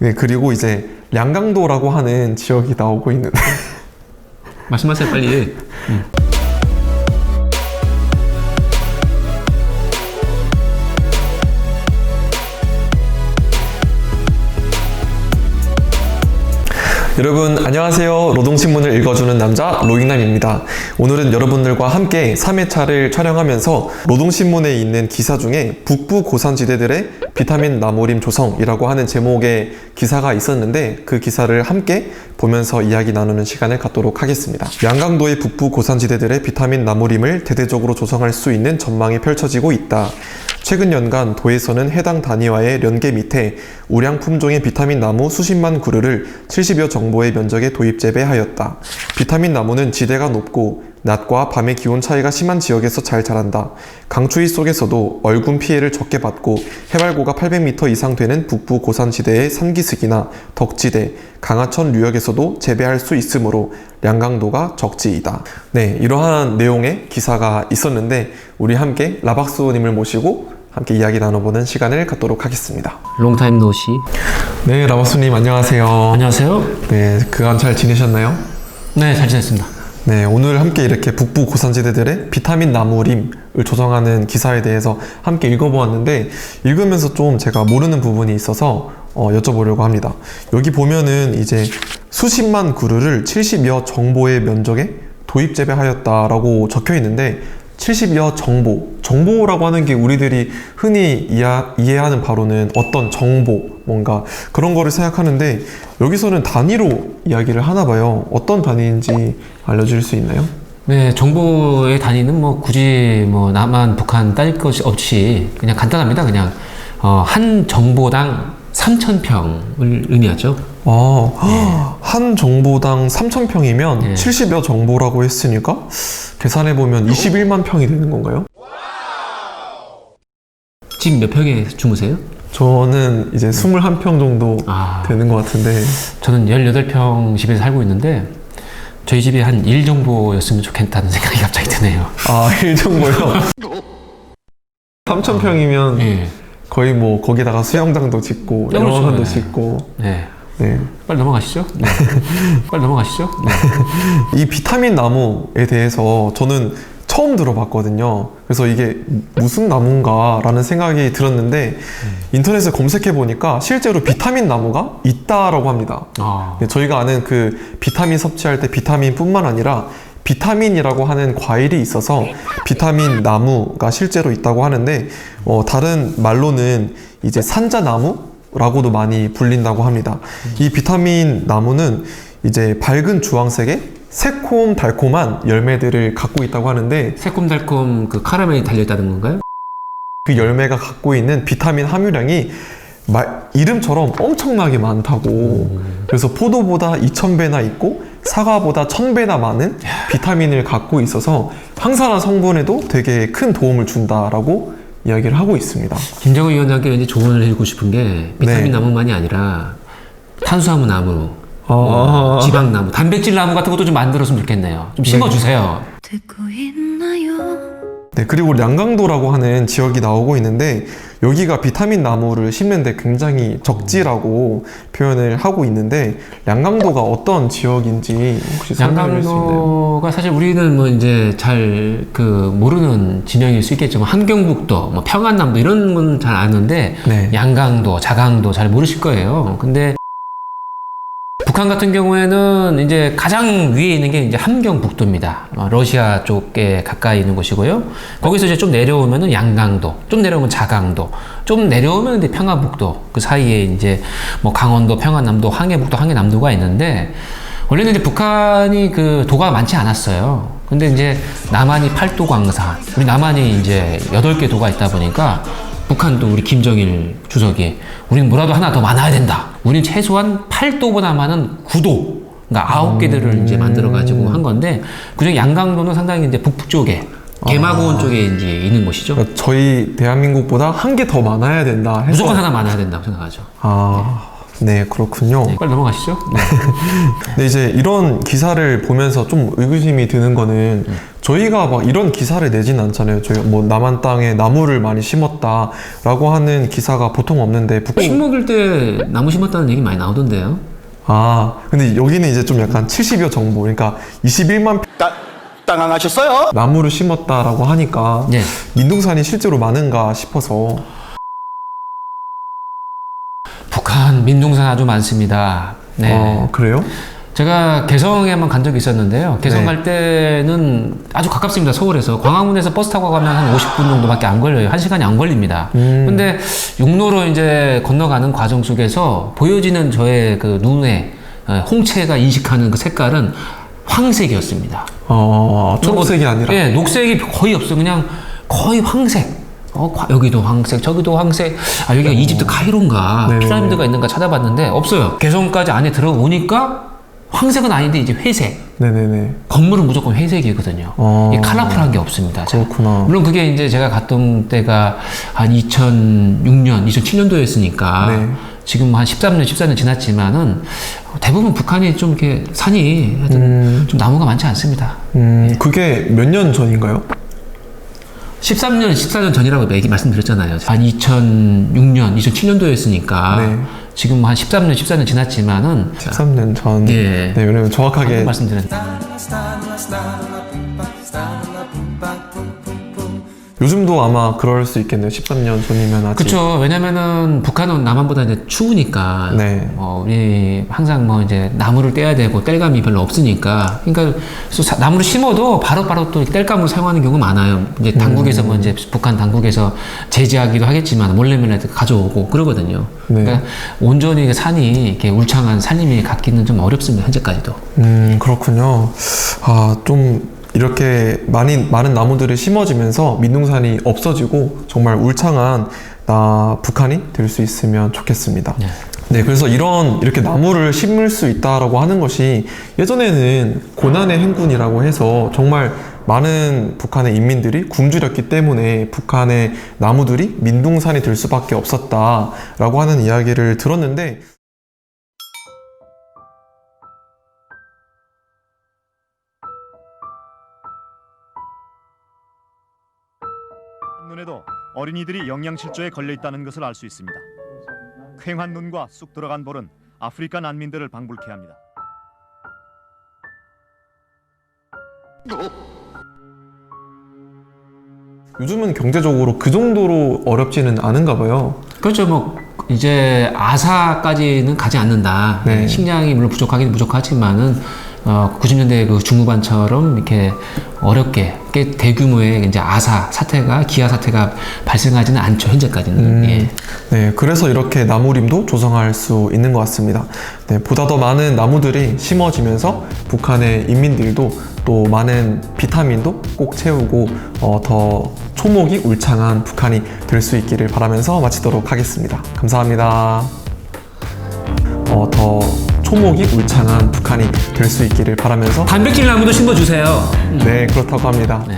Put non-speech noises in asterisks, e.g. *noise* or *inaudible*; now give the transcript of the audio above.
네, 그리고 이제 량강도라고 하는 지역이 나오고 있는데 말씀하세요 빨리. *laughs* 여러분 안녕하세요. 노동신문을 읽어주는 남자 로잉남입니다. 오늘은 여러분들과 함께 3회차를 촬영하면서 노동신문에 있는 기사 중에 북부 고산지대들의 비타민 나무림 조성이라고 하는 제목의 기사가 있었는데 그 기사를 함께 보면서 이야기 나누는 시간을 갖도록 하겠습니다. 양강도의 북부 고산지대들의 비타민 나무림을 대대적으로 조성할 수 있는 전망이 펼쳐지고 있다. 최근 연간 도에서는 해당 단위와의 연계 밑에 우량 품종의 비타민 나무 수십만 그루를 70여 정보의 면적에 도입 재배하였다. 비타민 나무는 지대가 높고 낮과 밤의 기온 차이가 심한 지역에서 잘 자란다. 강추위 속에서도 얼군 피해를 적게 받고 해발고가 800m 이상 되는 북부 고산지대의 산기슭이나 덕지대, 강하천 유역에서도 재배할 수 있으므로 량강도가 적지이다. 네, 이러한 내용의 기사가 있었는데 우리 함께 라박스님을 모시고 함께 이야기 나눠보는 시간을 갖도록 하겠습니다. 롱타임 노시. 네, 라박스님 안녕하세요. 안녕하세요. 네, 그간 잘 지내셨나요? 네, 잘 지냈습니다. 네, 오늘 함께 이렇게 북부 고산지대들의 비타민 나무림을 조성하는 기사에 대해서 함께 읽어보았는데 읽으면서 좀 제가 모르는 부분이 있어서 어, 여쭤보려고 합니다. 여기 보면은 이제 수십만 그루를 70여 정보의 면적에 도입 재배하였다라고 적혀 있는데 70여 정보, 정보라고 하는 게 우리들이 흔히 이해, 이해하는 바로는 어떤 정보, 뭔가 그런 거를 생각하는데 여기서는 단위로 이야기를 하나 봐요. 어떤 단위인지 알려줄 수 있나요? 네, 정보의 단위는 뭐 굳이 뭐 남한, 북한 따질 것이 없이 그냥 간단합니다. 그냥 어, 한 정보당 3,000평을 의미하죠. 아, 한 정보당 3,000평이면 네. 70여 정보라고 했으니까 계산해보면 21만 평이 되는 건가요? 지금 몇 평에 주무세요? 저는 이제 21평 정도 아, 되는 것 같은데 저는 18평 집에 살고 있는데 저희 집이 한 1 정도였으면 좋겠다는 생각이 갑자기 드네요. 아, 1정도요? 3,000평이면 *laughs* 예. 거의 뭐 거기다가 수영장도 짓고 네, 그렇죠. 영화관도 네. 짓고 네. 네. 빨리 넘어가시죠. 네. *laughs* 빨리 넘어가시죠. 네. *laughs* 이 비타민 나무에 대해서 저는 처음 들어봤거든요. 그래서 이게 무슨 나무인가라는 생각이 들었는데 인터넷에 검색해 보니까 실제로 비타민 나무가 있다라고 합니다. 아, 네, 저희가 아는 그 비타민 섭취할 때 비타민뿐만 아니라 비타민이라고 하는 과일이 있어서 비타민 나무가 실제로 있다고 하는데 어, 다른 말로는 이제 산자나무라고도 많이 불린다고 합니다. 이 비타민 나무는 이제 밝은 주황색의 새콤 달콤한 열매들을 갖고 있다고 하는데 새콤달콤 그 카라멜이 달려있다는 건가요? 그 열매가 갖고 있는 비타민 함유량이 말- 이름처럼 엄청나게 많다고 그래서 포도보다 2000배나 있고 사과보다 1000배나 많은 비타민을 갖고 있어서 항산화 성분에도 되게 큰 도움을 준다라고 이야기를 하고 있습니다. 김정은 위원장께 왠지 조언을 해주고 싶은 게 비타민 네. 나무만이 아니라 탄수화물 나무, 아. 뭐 지방 나무, 단백질 나무 같은 것도 좀 만들었으면 좋겠네요. 좀 심어주세요. 듣고 있나요? 네, 그리고 량강도라고 하는 지역이 나오고 있는데 여기가 비타민 나무를 심는데 굉장히 적지라고 표현을 하고 있는데 량강도가 어떤 지역인지 혹시 설명해 있나요? 양강도가 사실 우리는 뭐 이제 잘 그 모르는 진영일 수 있겠지만 한경북도, 뭐 평안남도 이런 건 잘 아는데 네. 양강도, 자강도 잘 모르실 거예요. 근데 북한 같은 경우에는 이제 가장 위에 있는 게 이제 함경북도입니다. 어, 러시아 쪽에 가까이 있는 곳이고요. 거기서 이제 좀 내려오면은 양강도, 좀 내려오면 자강도, 좀 내려오면 이제 평화북도 그 사이에 이제 뭐 강원도, 평안남도, 항해북도, 항해남도가 있는데 원래는 이제 북한이 그 도가 많지 않았어요. 근데 이제 남한이 팔도 광산, 우리 남한이 이제 여덟 개 도가 있다 보니까 북한도 우리 김정일 주석이 우리는 뭐라도 하나 더 많아야 된다. 우리는 최소한 8도보다 많은 9도, 그러니까 아홉 개들을 이제 만들어 가지고 한 건데 그중에 양강도는 상당히 이제 북쪽에 개마고원 쪽에 이제 있는 곳이죠. 그러니까 저희 대한민국보다 한 개 더 많아야 된다 해서 무조건 하나 많아야 된다고 생각하죠. 아 네, 그렇군요. 네, 빨리 넘어가시죠. *laughs* 네. 근데 이제 이런 기사를 보면서 좀 의구심이 드는 거는 저희가 막 이런 기사를 내진 않잖아요. 저희가 뭐 남한 땅에 나무를 많이 심었다라고 하는 기사가 보통 없는데 북... 식 먹일 때 나무 심었다는 얘기 많이 나오던데요. 아, 근데 여기는 이제 좀 약간 70여 정보, 그러니까 21만 따, 당황하셨어요? 나무를 심었다라고 하니까 네. 민둥산이 실제로 많은가 싶어서 북한 민둥산 아주 많습니다. 네. 어, 그래요? 제가 개성에 한번 간 적이 있었는데요. 개성 네. 갈 때는 아주 가깝습니다. 서울에서. 광화문에서 버스 타고 가면 한 50분 정도밖에 안 걸려요. 한 시간이 안 걸립니다. 음. 근데 육로로 이제 건너가는 과정 속에서 보여지는 저의 그 눈에 어, 홍채가 인식하는 그 색깔은 황색이었습니다. 어, 초록색이 아니라 예, 녹색이 거의 없어요. 그냥 거의 황색. 어, 과- 여기도 황색, 저기도 황색. 아, 여기가 이집트 카이로인가, 네네네. 피라미드가 있는가 찾아봤는데 없어요. 개성까지 안에 들어오니까 황색은 아닌데 이제 회색. 네네네. 건물은 무조건 회색이거든요. 어. 이 컬러풀한 게 없습니다. 자, 그렇구나. 물론 그게 이제 제가 갔던 때가 한 2006년, 2007년도였으니까 네. 지금 한 13년, 14년 지났지만은 대부분 북한이 좀 이렇게 산이 하여튼 음. 좀 나무가 많지 않습니다. 음, 그게 몇 년 전인가요? 13년, 14년 전이라고 얘기 말씀드렸잖아요. 한 2006년, 2007년도였으니까 네. 지금 한 13년, 14년 지났지만은 13년 전. 예. 네, 왜냐면 정확하게 방금 말씀드렸는데 요즘도 아마 그럴 수 있겠네요. 13년 전이면 아직. 그렇죠. 왜냐면은 북한은 남한보다 이제 추우니까 네. 어, 우리 항상 뭐 이제 나무를 떼야 되고 뗄감이 별로 없으니까 그러니까 사- 나무를 심어도 바로바로 또 뗄감으로 사용하는 경우가 많아요. 이제 당국에서 뭐 이제 북한 당국에서 제재하기도 하겠지만 몰래 몰래 가져오고 그러거든요. 네. 그러니까 온전히 산이 이렇게 울창한 산림이 갖기는 좀 어렵습니다. 현재까지도. 음, 그렇군요. 아, 좀 이렇게 많이, 많은 나무들이 심어지면서 민둥산이 없어지고 정말 울창한 나 북한이 될 수 있으면 좋겠습니다. 네. 네, 그래서 이런 이렇게 나무를 심을 수 있다라고 하는 것이 예전에는 고난의 행군이라고 해서 정말 많은 북한의 인민들이 굶주렸기 때문에 북한의 나무들이 민둥산이 될 수밖에 없었다라고 하는 이야기를 들었는데 눈에도 어린이들이 영양실조에 걸려 있다는 것을 알 수 있습니다. 쾌한 눈과 쑥 들어간 볼은 아프리카 난민들을 방불케 합니다. 요즘은 경제적으로 그 정도로 어렵지는 않은가 봐요. 그렇죠. 뭐 이제 아사까지는 가지 않는다. 네. 식량이 물론 부족하긴 부족하지만은 어, 90년대 그 중후반처럼 이렇게 어렵게 꽤 대규모의 이제 아사 사태가 기아 사태가 발생하지는 않죠. 현재까지는. 음, 예. 네, 그래서 이렇게 나무림도 조성할 수 있는 것 같습니다. 네, 보다 더 많은 나무들이 심어지면서 북한의 인민들도 또 많은 비타민도 꼭 채우고 어, 더 초목이 울창한 북한이 될 수 있기를 바라면서 마치도록 하겠습니다. 감사합니다. 어, 더 초목이 울창한 북한이 될 수 있기를 바라면서 단백질 나무도 심어 주세요. 네, 그렇다고 합니다. 네.